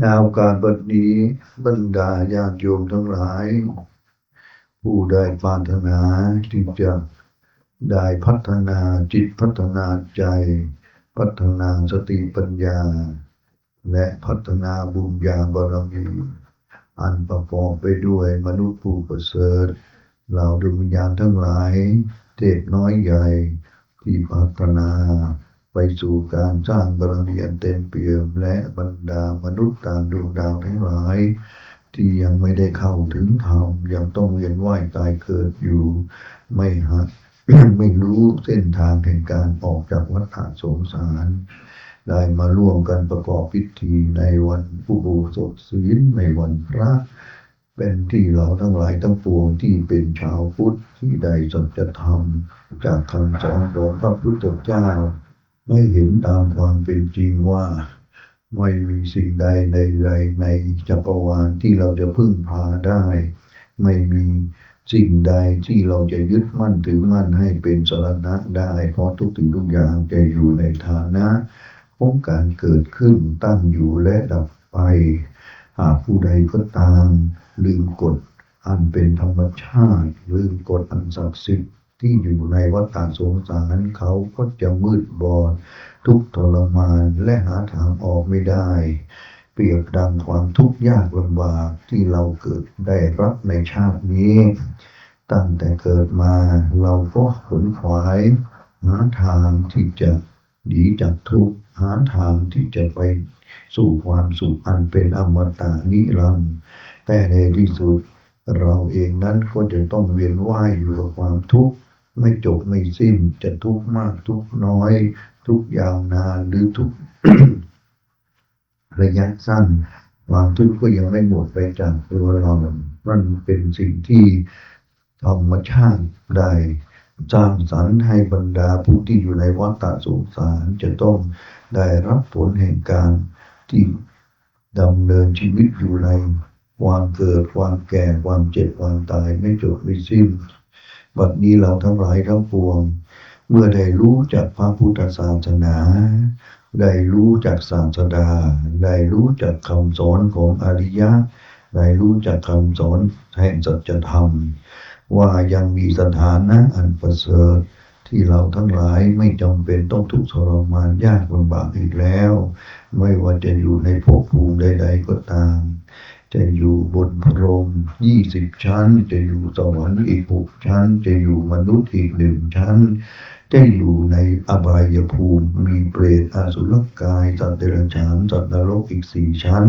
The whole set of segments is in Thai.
ยาวการบัดนี้บรรดาญาติโยมทั้งหลาย ผู้ได้ปรารถนาที่จะได้พัฒนาจิตพัฒนาใจ พัฒนาสติปัญญา และพัฒนาบุญญาบารมีอันประกอบไปด้วยมนุษย์ผู้ประเสริฐเหล่าดวงวิญญาณทั้งหลายเทพน้อยใหญ่ที่พัฒนา ไปสู่การสร้างบารมีอันเต็มเปี่ยมและบรรดามนุษย์ตามดวงดาวทั้งหลาย ที่ยังไม่ได้เข้าถึงธรรมยังต้องเวียนว่ายตายเกิดอยู่ ไม่หัดไม่รู้เส้นทางแห่งการออกจากวัฏสงสารได้มาร่วมกันประกอบพิธีในวันอุโบสถศีลในวันพระ เป็นที่เราทั้งหลายทั้งปวงที่เป็นชาวพุทธที่ได้สัจธรรมจากคำสอนของพระพุทธเจ้า ไม่เห็นตามความเป็นจริงว่า ไม่มีสิ่งใดใดๆในจักรวาลที่เราจะพึ่งพาได้ ไม่มีสิ่งใดที่เราจะยึดมั่นถือมั่นให้เป็นสรณะได้ เพราะทุกสิ่งทุกอย่างจะอยู่ในฐานะของการเกิดขึ้นตั้งอยู่และดับไป หากผู้ใดก็ตามลืมกฎอันเป็นธรรมชาติลืมกฎอันศักดิ์สิทธิ์ ที่อยู่ในวัฏสงสารเขาก็จะมืดบอด ทุกทรมานและหาทางออกไม่ได้ เปรียบดังความทุกข์ยากลำบากที่เราเกิดได้รับในชาตินี้ ตั้งแต่เกิดมาเราก็ขนขวายหาทางที่จะหนีจากทุกข์หาทางที่จะไปสู่ความสุขอันเป็นอมตะนิรันดร์แต่ในที่สุด เราเองนั้นก็จะต้องเวียนว่ายอยู่กับความทุกข์ ไม่จบไม่สิ้นจะทุกข์มากทุกข์น้อย ทุกข์ยาวนานหรือทุกข์ระยะสั้นความทุกข์ก็ยังไม่หมดไปจากตัวเรามันเป็นสิ่งที่ธรรมชาติได้สร้างสรรค์ให้บรรดาผู้ที่อยู่ในวัฏสงสารจะต้องได้รับผลแห่งการที่ดำเนินชีวิตอยู่ในความเกิดความแก่ความเจ็บความตายไม่จบไม่สิ้น บัดนี้เราทั้งหลายทั้งปวง เมื่อได้รู้จากพระพุทธศาสนา ได้รู้จากศาสดา ได้รู้จากคำสอนของอริยะ ได้รู้จากคำสอนแห่งสัจธรรม ว่ายังมีสถานะอันประเสริฐที่เราทั้งหลายไม่จำเป็นต้องทุกข์ทรมานยากลำบากอีกแล้ว ไม่ว่าจะอยู่ในภพภูมิใด ๆ ก็ตาม จะอยู่บน ยี่สิบชั้น จะอยู่สวรรค์อีกหกชั้น จะอยู่มนุษย์อีกหนึ่งชั้น จะอยู่ในอบายภูมิ มีเปรตอสุรกายสัตว์เดรัจฉานสัตว์นรกอีกสี่ชั้น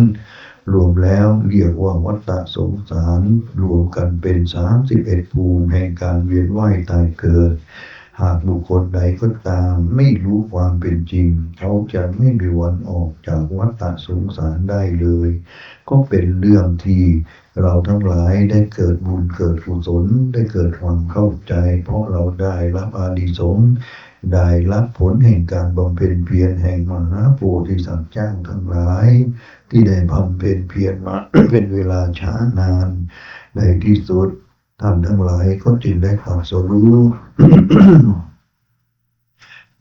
รวมแล้วเรียกว่าวัฏสงสาร รวมกันเป็นสามสิบเอ็ดภูมิแห่งการเวียนว่ายตายเกิดหากบุคคลใดก็ตามไม่รู้ความเป็นจริง เขาจะไม่มีวันออกจากวัฏสงสารได้เลย ก็เป็นเรื่องที่ เราทั้งหลายได้เกิดบุญเกิดกุศลได้เกิดความเข้าใจ เพราะเราได้รับอานิสงส์ได้รับผลแห่งการบำเพ็ญเพียรแห่งมหาโพธิสัตว์จ้างทั้งหลาย ที่ได้บำเพ็ญเพียรมาเป็นเวลาช้านานในที่สุดท่านทั้งหลายก็จึงได้ตรัสรู้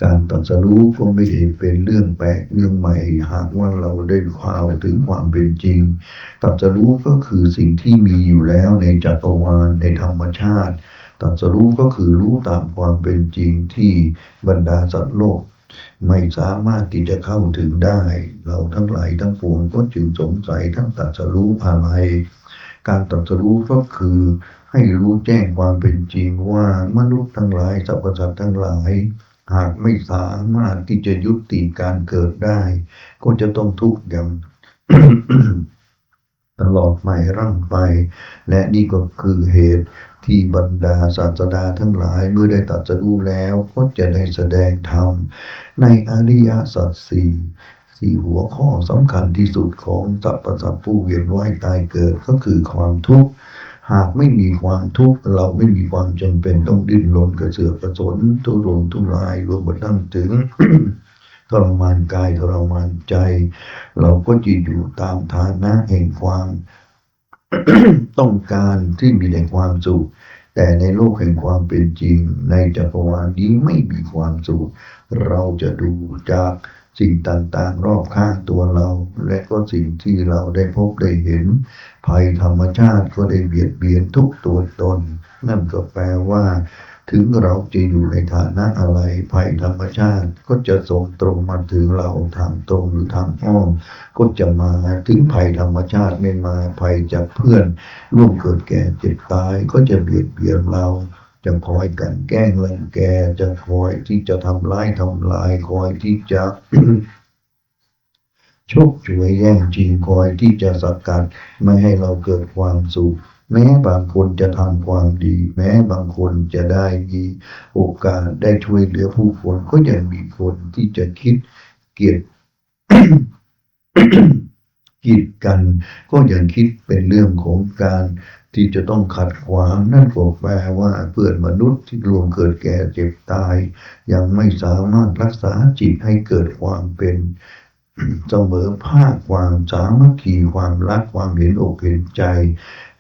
การตรัสรู้ก็ไม่ได้เป็นเรื่องแปลกเรื่องใหม่ หากว่าเราได้ความถึงความเป็นจริงตรัสรู้ก็คือสิ่งที่มีอยู่แล้วในจักรวาลในธรรมชาติตรัสรู้ก็คือรู้ตามความเป็นจริงที่บรรดาสัตว์โลก ไม่สามารถที่จะเข้าถึงได้ เราทั้งหลายทั้งปวงก็จึงสงสัยทั้งตรัสรู้อะไรการตรัสรู้ก็คือให้รู้แจ้งความเป็นจริงว่ามนุษย์ทั้งหลายสรรพสัตว์ทั้งหลาย หากไม่สามารถที่จะยุติการเกิดได้ ก็จะต้องทุกข์อย่างตลอดไปร่างไป และนี่ก็คือเหตุที่บรรดาศาสดาทั้งหลายเมื่อได้ตรัสรู้แล้วก็จะได้แสดงธรรมในอริยสัจสี่สี่หัวข้อสำคัญที่สุดของสรรพสัตว์ผู้เวียนว่ายตายเกิดก็คือความทุกข์ หากไม่มีความทุกข์เราไม่มีความจำเป็นต้องดิ้นรนกระเสือกกระสนทุรนทุรายรวมไปทั้งถึงทรมานกายทรมานใจ เราก็จะอยู่ตามฐานะแห่งความต้องการที่มีแต่ความสุขแต่ในโลกแห่งความเป็นจริง ในจักรวาลนี้ไม่มีความสุขเราจะดูจาก สิ่งต่างๆ รอบข้างตัวเรา และก็สิ่งที่เราได้พบได้เห็น ภัยธรรมชาติก็ได้เบียดเบียนทุกตัวตน นั่นก็แปลว่า ถึงเราจะอยู่ในฐานะอะไร ภัยธรรมชาติก็จะส่งตรงมาถึงเราทางตรงหรือทางอ้อมก็จะมาถึงภัยธรรมชาติไม่มาภัยจากเพื่อนร่วมเกิดแก่เจ็บตายก็จะเบียดเบียนเรา จะคอยกันแกล้งรังแกจะคอยที่จะทำร้ายทำลายคอยที่จะชคช่วยแย่งชิงคอยที่จะสกัดไม่ให้เราเกิดความสุข แม้บางคนจะทำความดี แม้บางคนจะได้มีโอกาสได้ช่วยเหลือผู้คนก็ยังมีคนที่จะคิดเกลียดกีดกัน ก็ยังคิดเป็นเรื่องของการ ที่จะต้องขัดขวางนั่นก็แปลว่าเพื่อนมนุษย์ที่รวมเกิดแก่เจ็บตาย ยังไม่สามารถรักษาจิตให้เกิดความเป็นเสมอภาคความสามัคคีความรักความเห็นอกเห็นใจ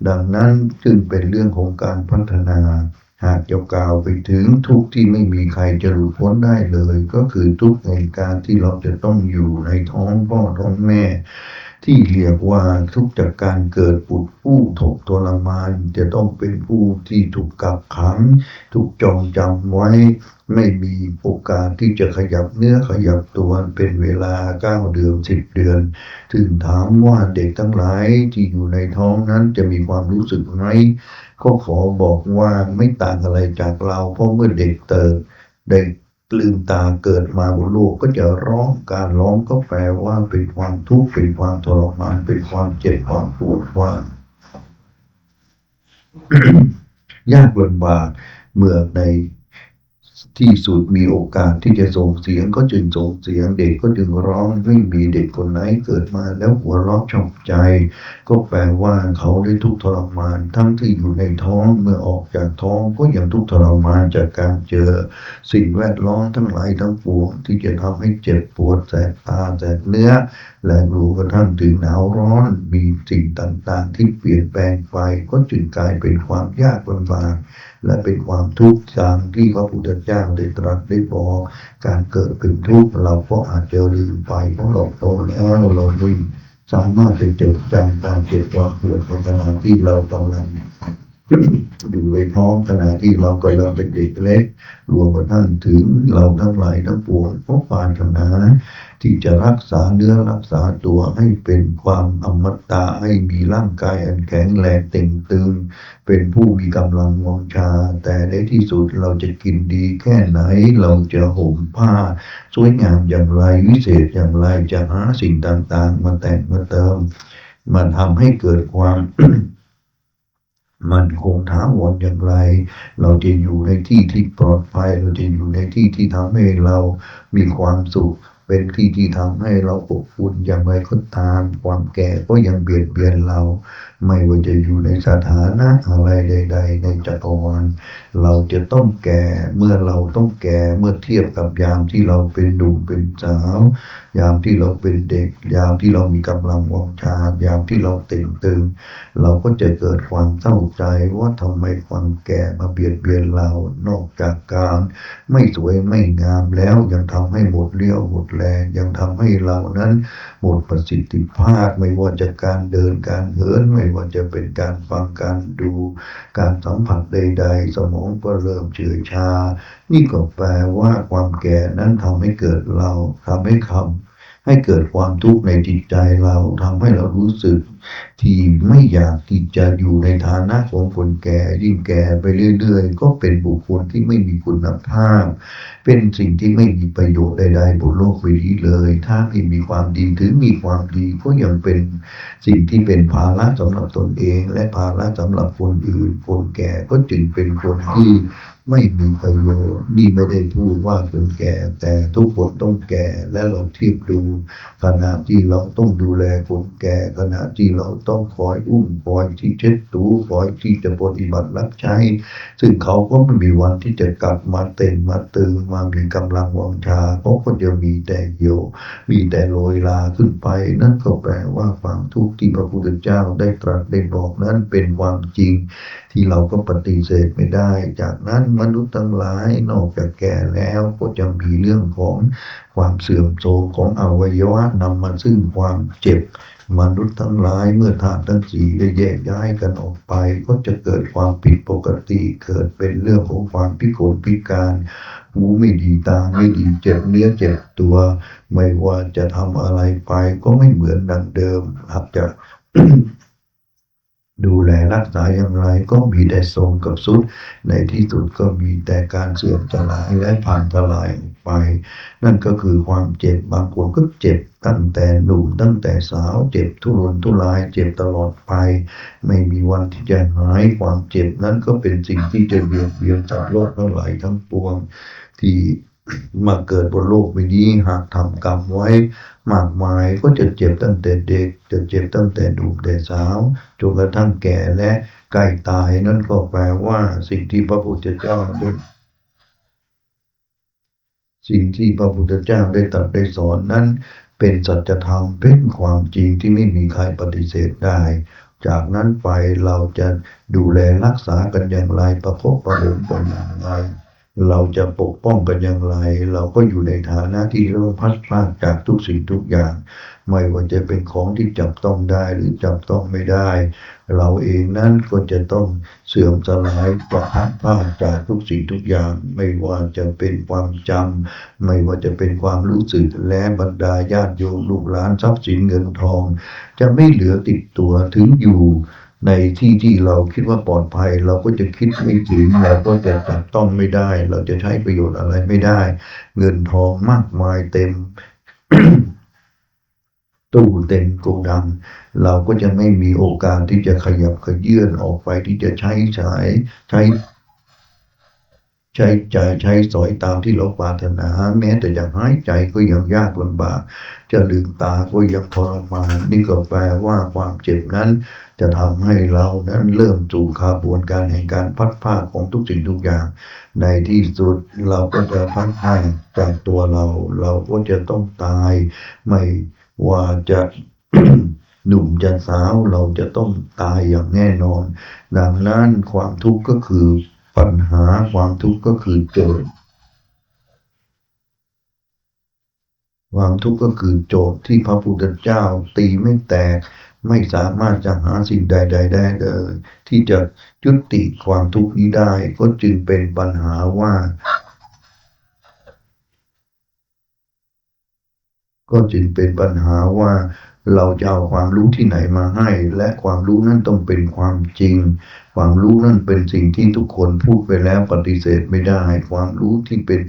ดังนั้นจึงเป็นเรื่องของการพัฒนา หากจะกล่าวไปถึงทุกที่ไม่มีใครจะหลุดพ้นได้เลย ก็คือทุกข์ในการที่เราจะต้องอยู่ในท้องพ่อท้องแม่ ที่เรียกว่าทุกจากการเกิดปุดผู้ถูกทรมาน จะต้องเป็นผู้ที่ถูกกักขัง ถูกจองจำไว้ ไม่มีโอกาสที่จะขยับเนื้อขยับตัวเป็นเวลาเก้าเดือนสิบเดือน ถึงถามว่าเด็กทั้งหลายที่อยู่ในท้องนั้นจะมีความรู้สึกไหมก็ขอบอกว่าไม่ต่างอะไรจากเราเพราะเมื่อเด็กเติบเด็ก ลืมตาเกิดมาบนโลกก็จะร้องการร้องก็แปลว่าเป็นความทุกข์เป็นความทรมานเป็นความเจ็บความปวดความยากลำบากเมื่อใน ที่สุดมีโอกาสที่จะส่งเสียงก็จึงส่งเสียง เด็กก็จึงร้องไม่มีเด็กคนไหนเกิดมาแล้วหัวเราะชอบใจ ก็แปลว่าเขาได้ทุกทรมาน ทั้งที่อยู่ในท้องเมื่อออกจากท้องก็ยังทุกทรมานจากการเจอ สิ่งแวดล้อมทั้งหลายทั้งปวงที่จะทำให้เจ็บปวดแสบตาแสบเนื้อ และรู้กระทั่งถึงหนาวร้อนมีสิ่งต่างๆ ที่เปลี่ยนแปลงไปก็จึงกลายเป็นความยากลำบาก และเป็นความทุกข์ตามที่พระพุทธเจ้าได้ตรัสได้บอกการเกิดเป็นทุกข์เราก็อาจจะลืมไปเพราะเราโตแล้วเราไม่สามารถไปจดจำการเจ็บความปวดในขณะที่เรากำลังอยู่ในท้องขณะที่เรากำลังเป็นเด็กเล็กรวมกระทั่งถึงเราทั้งหลายทั้งปวงเพราะปรารถนา ที่จะรักษาเนื้อรักษาตัวให้เป็นความอมตะให้มีร่างกายอันแข็งแรงเต่งตึง เป็นผู้มีกำลังวังชา แต่ในที่สุดเราจะกินดีแค่ไหนเราจะห่มผ้า สวยงามอย่างไรวิเศษอย่างไรจะหาสิ่งต่างๆ มาแต่งมาเติมมาทำให้เกิดความมันคงถาวรอย่างไร เราจะอยู่ในที่ที่ปลอดภัย เราจะอยู่ในที่ที่ทำให้เรามีความสุข เป็นที่ที่ทำให้เราอบอุ่นอย่างไรก็ตาม ความแก่ก็ยังเบียดเบียนเรา ไม่ว่าจะอยู่ในสถานะอะไรใด ๆ ในจักรวาลเราจะต้องแก่เมื่อเราต้องแก่เมื่อเทียบกับยามที่เราเป็นหนุ่มเป็นสาว ยามที่เราเป็นเด็ก ยามที่เรามีกำลังวังชายามที่เราเต่งตึง เราก็จะเกิดความเศร้าใจว่าทำไมความแก่มาเบียดเบียนเรานอกจากการไม่สวยไม่งามแล้วยังทำให้หมดเรี่ยวหมดแรงยังทำให้เรานั้นหมดประสิทธิภาพไม่ว่าจะการเดินการเหินไม่ว่าจะเป็นการฟังการดู การสัมผัสใด ๆ สมองก็เริ่มเฉื่อยชา นี่ก็แปลว่าความแก่นั้นทำให้เกิดเราทำให้คำให้เกิดความทุกข์ในจิตใจเราทำให้เรารู้สึก ที่ไม่อยากที่จะอยู่ในฐานะของคนแก่ยิ่งแก่ไปเรื่อยๆ ก็เป็นบุคคลที่ไม่มีคุณภาพ เป็นสิ่งที่ไม่มีประโยชน์ใดๆบนโลกใบนี้เลย ถ้าไม่มีความดีถึงมีความดีก็ยังเป็นสิ่งที่เป็นภาระสำหรับตนเอง และภาระสำหรับคนอื่น คนแก่ก็จึงเป็นคนที่ไม่มีประโยชน์นี่ไม่ได้พูดว่าคนแก่ แต่ทุกคนต้องแก่และเราเทียบดูขณะที่เราต้องดูแลคนแก่ขณะที่เราต้องคอยอุ้มคอยที่เช็ดถูคอยที่จะปฏิบัติรับใช้ ซึ่งเขาก็ไม่มีวันที่จะกลับมาเต็มมาตึงมามีกำลังวังชาเขาก็จะมีแต่เหี่ยวมีแต่โรยลาขึ้นไป นั่นก็แปลว่าความทุกข์ที่พระพุทธเจ้าได้ตรัสได้บอกนั้นเป็นความจริง ที่เราก็ปฏิเสธไม่ได้ จากนั้นมนุษย์ทั้งหลายนอกจากแก่แล้วก็จะมีเรื่องของความเสื่อมโทรมของอวัยวะนำมาซึ่งความเจ็บ มนุษย์ทั้งหลายเมื่อธาตุทั้งสี่ได้แยกย้ายกันออกไป ก็จะเกิดความผิดปกติเกิดเป็นเรื่องของความพิกลพิการหูไม่ดีตาไม่ดีเจ็บเนื้อเจ็บตัว ไม่ว่าจะทำอะไรไปก็ไม่เหมือนดังเดิมหากจะ ดูแลรักษาอย่างไรก็มีแต่ทรงกับสุด ในที่สุดก็มีแต่การเสื่อมสลายและผ่านทลายไป นั่นก็คือความเจ็บบางคนก็เจ็บตั้งแต่หนุ่มตั้งแต่สาวเจ็บทุรนทุรายเจ็บตลอดไป ไม่มีวันที่จะหายความเจ็บนั้นก็เป็นสิ่งที่จะเบียดเบียนสัตว์โลกทั้งหลายทั้งปวงที่ มาเกิดบนโลกใบนี้หากทำกรรมไว้ มากมายก็จะเจ็บตั้งแต่เด็ก จะเจ็บตั้งแต่หนุ่มแต่สาวจนกระทั่งแก่และใกล้ตายนั่นก็แปลว่า สิ่งที่พระพุทธเจ้าได้สิ่งที่พระพุทธเจ้าได้ตรัสได้สอนนั้น เป็นสัจธรรมเป็นความจริงที่ไม่มีใครปฏิเสธได้ จากนั้นไปเราจะดูแลรักษากันอย่างไรประคบประหงมกันอย่างไร เราจะปกป้องกันอย่างไร เราก็อยู่ในฐานะที่เราพัดพลาดจากทุกสิ่งทุกอย่าง ไม่ว่าจะเป็นของที่จับต้องได้หรือจับต้องไม่ได้ เราเองนั้นก็จะต้องเสื่อมสลายปราดพลาดจากทุกสิ่งทุกอย่าง ไม่ว่าจะเป็นความจำไม่ว่าจะเป็นความรู้สึกและบรรดาญาติโยมลูกหลานทรัพย์สินเงินทอง จะไม่เหลือติดตัวถึงอยู่ ในที่ที่เราคิดว่าปลอดภัย เราก็จะคิดไม่ถึงเราก็จะจับต้องไม่ได้ เราจะใช้ประโยชน์อะไรไม่ได้ เงินทองมากมายเต็มตู้เต็มโกดังเราก็จะไม่มีโอกาสที่จะขยับขยื่นออกไปที่จะใช้ใช้ใช้ ใช้ใจายใช้สอยตามที่เราปรารถนา แม้แต่จะหายใจก็ยังยากลำบาก จะลืมตาก็ยังทรมานนี่ก็แปลว่าความเจ็บนั้น จะทำให้เรานั้นเริ่มสู่ขบวนการแห่งการพัดพราของทุกสิ่งทุกอย่าง ในที่สุดเราก็จะพัดพราจากตัวเรา เราก็จะต้องตาย ไม่ว่าจะหนุ่มจะสาวเราจะต้องตายอย่างแน่นอน ดังนั้นความทุกข์ก็คือ ปัญหาความทุกข์ก็คือโจทย์ความทุกข์ก็คือโจทย์ที่พระพุทธเจ้าตีไม่แตก ไม่สามารถจะหาสิ่งใดๆได้เลย ที่จะยุติความทุกข์นี้ได้ก็จึงเป็นปัญหาว่า ก็จึงเป็นปัญหาว่าเราจะเอาความรู้ที่ไหนมาให้ และความรู้นั้นต้องเป็นความจริง ความรู้นั่นเป็นสิ่งที่ทุกคนพูดไปแล้วปฏิเสธไม่ได้ ความรู้ที่เป็น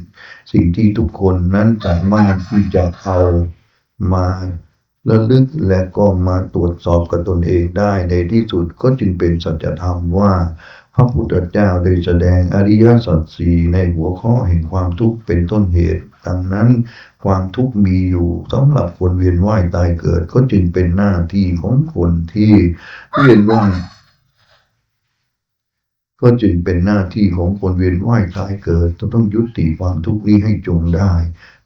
สิ่งที่ทุกคนนั้นสามารถที่จะเอามาระลึกและก็มาตรวจสอบกับตนเองได้ในที่สุดก็จึงเป็นสัจธรรมว่า พระพุทธเจ้าได้แสดงอริยสัจสี่ในหัวข้อแห่งความทุกข์เป็นต้นเหตุ ดังนั้นความทุกข์มีอยู่สำหรับคนเวียนว่ายตายเกิด ก็จึงเป็นหน้าที่ของคนที่เวียนว่ายก็จึงเป็นหน้าที่ของคนเวียนว่ายตายเกิดจะต้องยุติความทุกข์นี้ให้จงได้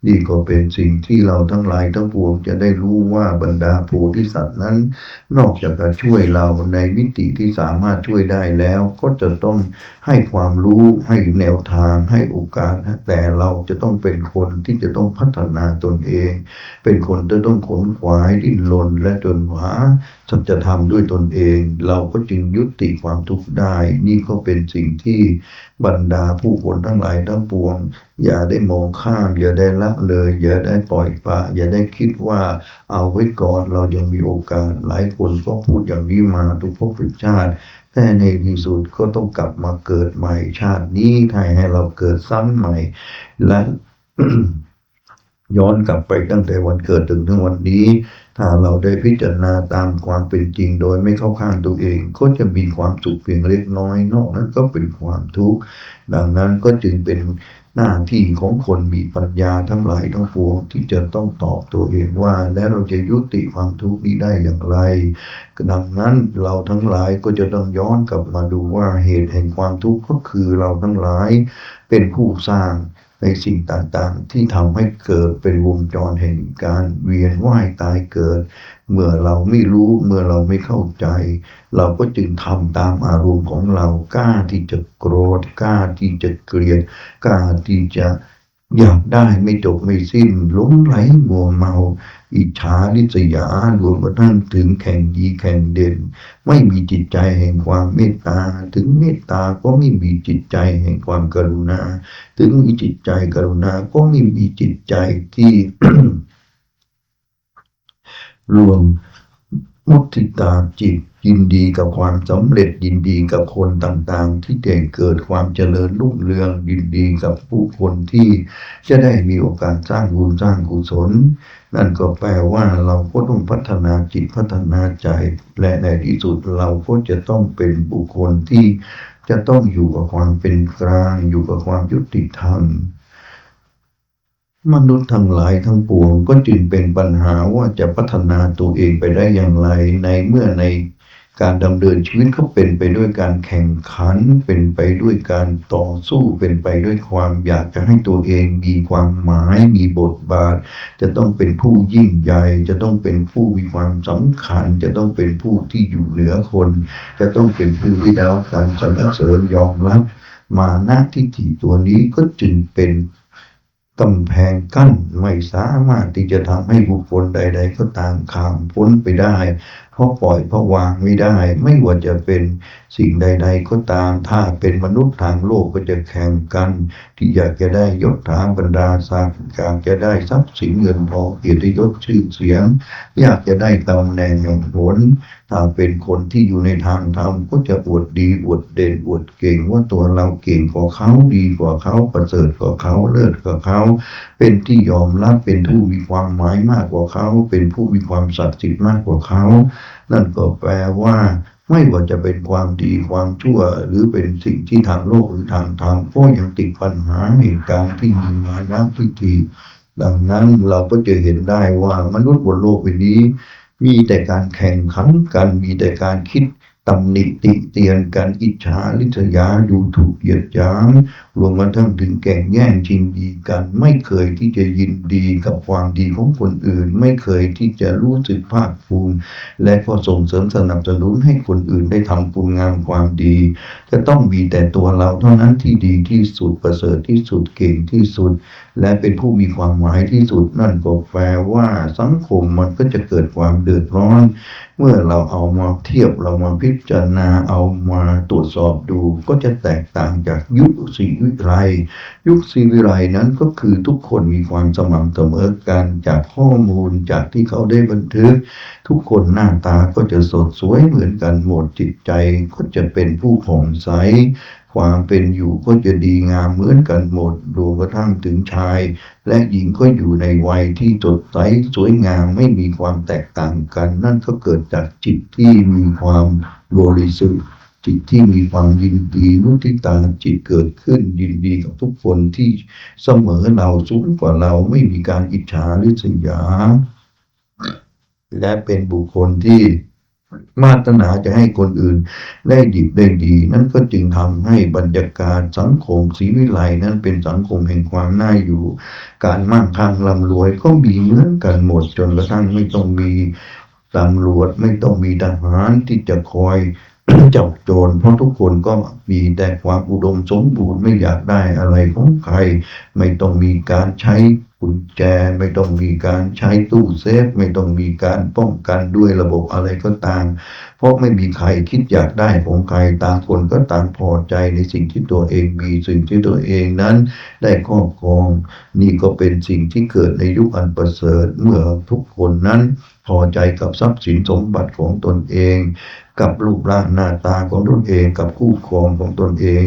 นี่ก็เป็นสิ่งที่เราทั้งหลายทั้งปวงจะได้รู้ว่าบรรดาโพธิสัตว์นั้น นอกจากจะช่วยเราในมิติที่สามารถช่วยได้แล้ว ก็จะต้องให้ความรู้ให้แนวทางให้โอกาส แต่เราจะต้องเป็นคนที่จะต้องพัฒนาตนเอง เป็นคนที่ต้องขนขวายดิ้นรนและจนหวาสัจธรรมด้วยตนเอง เราก็จึงยุติความทุกข์ได้ นี่ก็เป็นสิ่งที่ บรรดาผู้คนทั้งหลายทั้งปวง อย่าได้มองข้าม อย่าได้ละเลย อย่าได้ปล่อยปละอย่าได้คิดว่าเอาไว้ก่อนเรายังมีโอกาส หลายคนก็พูดอย่างนี้มาทุกภพทุกชาติ แต่ในที่สุดก็ต้องกลับมาเกิดใหม่ชาตินี้ไทยให้เราเกิดซ้ำใหม่และ ย้อนกลับไปตั้งแต่วันเกิดถึงถึงวันนี้ ถ้าเราได้พิจารณาตามความเป็นจริงโดยไม่เข้าข้างตัวเอง ก็จะมีความสุขเพียงเล็กน้อย นอกนั้นก็เป็นความทุกข์ ดังนั้นก็จึงเป็นหน้าที่ของคนมีปัญญาทั้งหลายทั้งปวงที่จะต้องตอบตัวเองว่า และเราจะยุติความทุกข์นี้ได้อย่างไร ดังนั้นเราทั้งหลายก็จะต้องย้อนกลับมาดูว่าเหตุแห่งความทุกข์ก็คือเราทั้งหลายเป็นผู้สร้าง ในสิ่งต่างๆ ที่ทำให้เกิดเป็นวงจรแห่งการเวียนว่ายตายเกิด เมื่อเราไม่รู้เมื่อเราไม่เข้าใจ เราก็จึงทำตามอารมณ์ของเรากล้าที่จะโกรธกล้าที่จะเกลียดกล้าที่จะ อยากได้ไม่จบไม่สิ้นหลงไหลมัวเมา อิจฉาริษยารวมกระทั่งถึงแข่งดีแข่งเด่น ไม่มีจิตใจแห่งความเมตตา ถึงเมตตาก็ไม่มีจิตใจแห่งความกรุณา ถึงมีจิตใจกรุณาก็ไม่มีจิตใจที่ รวมมุทิตาจิต ยินดีกับความสำเร็จยินดีกับคนต่างๆ ที่ได้เกิดความเจริญรุ่งเรืองยินดีกับผู้คนที่จะได้มีโอกาสสร้างบุญสร้างกุศล นั่นก็แปลว่าเราก็ต้องพัฒนาจิตพัฒนาใจและในที่สุดเราก็จะต้องเป็นบุคคลที่จะต้องอยู่กับความเป็นกลาง อยู่กับความยุติธรรมมนุษย์ทั้งหลายทั้งปวงก็จึงเป็นปัญหาว่าจะพัฒนาตัวเองไปได้อย่างไรในเมื่อใน การดำเนินชีวิตเขาเป็นไปด้วยการแข่งขัน เป็นไปด้วยการต่อสู้ เป็นไปด้วยความอยากจะให้ตัวเองมีความหมาย มีบทบาท จะต้องเป็นผู้ยิ่งใหญ่ จะต้องเป็นผู้มีความสำคัญ จะต้องเป็นผู้ที่อยู่เหนือคน จะต้องเป็นผู้ที่ได้รับการสรรเสริญยอมรับ มานะทิฏฐิตัวนี้ก็จึงเป็นกำแพงกั้นไม่สามารถที่จะทำให้บุคคลใด ๆ ก็ตามข้ามพ้นไปได้ เพราะปล่อยเพราะวางไม่ได้ ไม่ว่าจะเป็นสิ่งใด ๆ ก็ตามถ้าเป็นมนุษย์ทางโลกก็จะแข่งกัน ที่อยากจะได้ยศถาบรรดาศักดิ์อยากจะได้ทรัพย์สินเงินทองเกียรติยศชื่อเสียง อยากจะได้ตำแหน่งแห่งผลถ้าเป็นคนที่อยู่ในทางธรรมก็จะอวดดีอวดเด่นอวดเก่งว่าตัวเราเก่งกว่าเขาดีกว่าเขาประเสริฐกว่าเขาเลิศกว่าเขาเป็นที่ยอมรับเป็นผู้มีความหมายมากกว่าเขา เป็นผู้มีความศักดิ์สิทธิ์มากกว่าเขา นั่นก็แปลว่าไม่ว่าจะเป็นความดีความชั่ว หรือเป็นสิ่งที่ทางโลกหรือทางธรรมก็ยังติดปัญหาเหตุการณ์ที่มีมานะทิฏฐิดังนั้นเราก็จะเห็นได้ว่ามนุษย์บนโลกใบนี้ มีแต่การแข่งขันกันมีแต่การคิด ตำหนิติเตียนกันอิจฉาริษยาดูถูกเหยียดหยามรวมกระทั่งถึงแก่งแย่งชิงดีกัน ไม่เคยที่จะยินดีกับความดีของคนอื่น ไม่เคยที่จะรู้สึกภาคภูมิ และก็ส่งเสริมสนับสนุนให้คนอื่นได้ทำคุณงามความดี จะต้องมีแต่ตัวเราเท่านั้นที่ดีที่สุดประเสริฐที่สุดเก่งที่สุด และเป็นผู้มีความหมายที่สุดนั่นก็แปลว่าสังคมมันก็จะเกิดความเดือดร้อน เมื่อเราเอามาเทียบเรามาพิจารณาเอามาตรวจสอบดูก็จะแตกต่างจากยุคศรีวิไลยุคศรีวิไลนั้นก็คือทุกคนมีความสม่ำเสมอกันจากข้อมูลจากที่เขาได้บันทึก ทุกคนหน้าตาก็จะสดสวยเหมือนกันหมดจิตใจก็จะเป็นผู้ผ่องใส ความเป็นอยู่ก็จะดีงามเหมือนกันหมดรวมกระทั่งถึงชาย และหญิงก็อยู่ในวัยที่สดใสสวยงามไม่มีความแตกต่างกัน นั่นก็เกิดจากจิตที่มีความบริสุทธิ์จิตที่มีความยินดีมุทิตาจิตเกิดขึ้นยินดีกับทุกคนที่เสมอเราสูงกว่าเราไม่มีการอิจฉาหริษยา และเป็นบุคคลที่ มาตรนาจะให้คนอื่นได้ดีได้ดี นั่นก็จึงทำให้บรรยากาศสังคมศรีวิไลนั้นเป็นสังคมแห่งความน่าอยู่ การมั่งคั่งร่ำรวยก็มีเหมือนกันหมดจนกระทั่งไม่ต้องมีตำรวจไม่ต้องมีทหารที่จะคอย จับโจรเพราะทุกคนก็มีแต่ความอุดมสมบูรณ์ไม่อยากได้อะไรของใคร ไม่ต้องมีการใช้กุญแจไม่ต้องมีการใช้ตู้เซฟ ไม่ต้องมีการป้องกันด้วยระบบอะไรก็ตาม เพราะไม่มีใครคิดอยากได้ของใครต่างคนก็ต่างพอใจในสิ่งที่ตัวเองมีสิ่งที่ตัวเองนั้น ได้ครอบครอง นี่ก็เป็นสิ่งที่เกิดในยุคอันประเสริฐเมื่อทุกคนนั้นพอใจกับทรัพย์สินสมบัติของตนเอง กับรูปร่างหน้าตาของตนเองกับคู่ครองของตนเอง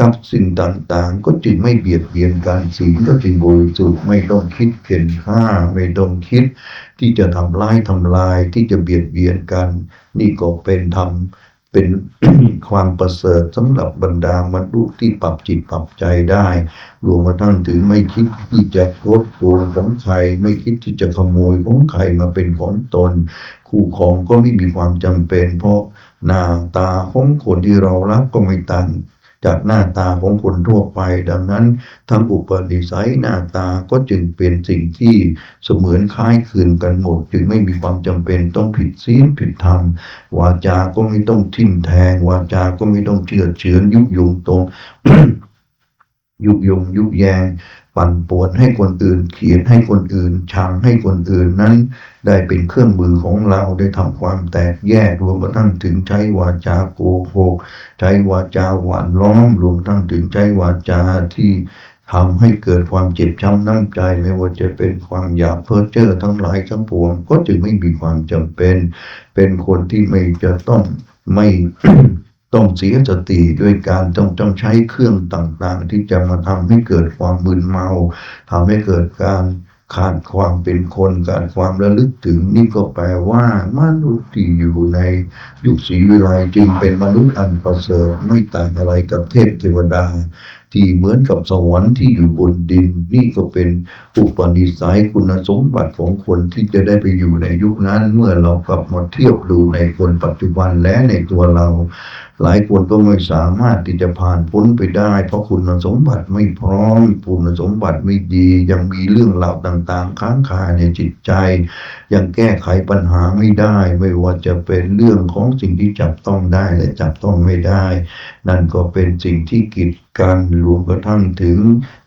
กับสิ่งต่างๆ ก็จิตไม่เบียดเบียนกันสิ่งก็จิตบริสุทธิ์ไม่ต้องคิดเข็นฆ่าไม่ต้องคิด ที่จะทำร้ายทำลายที่จะเบียดเบียนกัน นี่ก็เป็นธรรม เป็นความประเสริฐสำหรับบรรดามนุษย์ที่ปรับจิตปรับใจได้ รวมมาทั้งถึงไม่คิดที่จะรบโกงของใคร ไม่คิดที่จะขโมยของใครมาเป็นของตน คู่ของก็ไม่มีความจำเป็น เพราะหน้าตาของคนที่เรารักก็ไม่ต่าง จากหน้าตาของคนทั่วไป ดังนั้นทั้งอุปนิสัยหน้าตาก็จึงเป็นสิ่งที่เสมือนคล้ายคลึงกันหมด จึงไม่มีความจำเป็นต้องผิดศีลผิดธรรมวาจาก็ไม่ต้องทิ่มแทงวาจาก็ไม่ต้องเชื่อเฉือนยุยงตรงยุยงยุแยง ปั่นป่วนให้คนอื่น เขียนให้คนอื่นชังให้คนอื่นนั้น ได้เป็นเครื่องมือของเราได้ทำความแตกแยกรวมกระทั่งถึงใช้วาจาโกหกใช้วาจาหวานล้อมรวมทั้งถึงใช้วาจาที่ทำให้เกิดความเจ็บช้ำน้ำใจไม่ว่าจะเป็นความหยาบเพ้อเจ้อทั้งหลายทั้งปวง ก็จึงไม่มีความจำเป็น เป็นคนที่ไม่จะต้องไม่ ต้องเสียสติด้วยการต้องต้องใช้เครื่องต่างๆ ที่จะมาทำให้เกิดความมึนเมาทำให้เกิดการขาดความเป็นคนการความระลึกถึงนี่ก็แปลว่ามนุษย์ที่อยู่ในยุคศรีวิไลจึงเป็นมนุษย์อันประเสริฐไม่ต่างอะไรกับเทพเทวดาที่เหมือนกับสวรรค์ที่อยู่บนดิน นี่ก็เป็นอุปนิสัยคุณสมบัติของคนที่จะได้ไปอยู่ในยุคนั้น เมื่อเรากลับมาเทียบดูในคนปัจจุบันและในตัวเรา หลายคนก็ไม่สามารถที่จะผ่านพ้นไปได้ เพราะคุณสมบัติไม่พร้อมคุณสมบัติไม่ดี ยังมีเรื่องราวต่างๆ ค้างคาในจิตใจ ยังแก้ไขปัญหาไม่ได้ ไม่ว่าจะเป็นเรื่องของสิ่งที่จับต้องได้และจับต้องไม่ได้ นั่นก็เป็นสิ่งที่กีด กันรวมกระทั่งถึง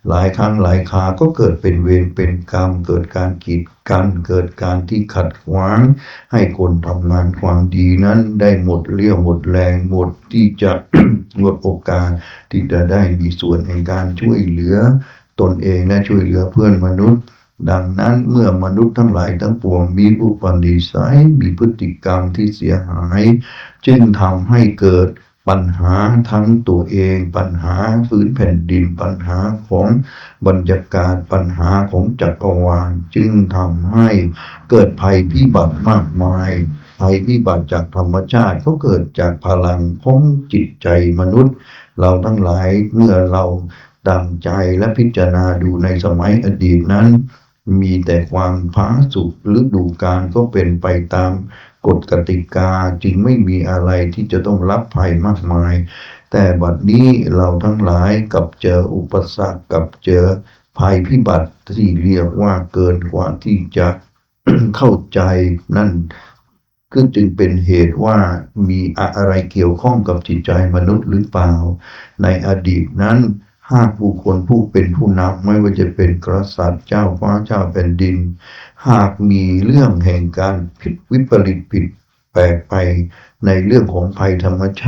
หลายครั้งหลายคาก็เกิดเป็นเวรเป็นกรรม เกิดการกีดกัน เกิดการที่ขัดขวาง ให้คนทำงานความดีนั้นได้หมดเรี่ยวหมดแรงหมดที่จะหมดโอกาสที่จะได้มีส่วนในการช่วยเหลือตนเองและช่วยเหลือเพื่อนมนุษย์ดังนั้นเมื่อมนุษย์ทั้งหลายทั้งปวงมีอุปนิสัยมีพฤติกรรมที่เสียหาย จึงทำให้เกิด ปัญหาทั้งตัวเอง ปัญหาพื้นแผ่นดิน ปัญหาของบรรยากาศปัญหาของจักรวาลจึงทำให้เกิดภัยพิบัติมากมายภัยพิบัติจากธรรมชาติก็เกิดจากพลังของจิตใจมนุษย์ เราทั้งหลายเมื่อเราตั้งใจและพิจารณาดูในสมัยอดีตนั้น มีแต่ความผาสุกฤดูกาลก็เป็นไปตาม กฎกติกาจึงไม่มีอะไรที่จะต้องรับภัยมากมาย แต่บัดนี้เราทั้งหลายกับเจออุปสรรคกับเจอภัยพิบัติที่เรียกว่าเกินกว่าที่จะเข้าใจนั่นก็จึงเป็นเหตุว่ามีอะไรเกี่ยวข้องกับจิตใจมนุษย์หรือเปล่า ในอดีตนั้นหากบุคคลผู้เป็นผู้นำไม่ว่าจะเป็นกษัตริย์เจ้าฟ้าเจ้าแผ่นดิน หากมีเรื่องแห่งการผิดวิปริตผิดแปลกไปในเรื่องของภัยธรรมชาติ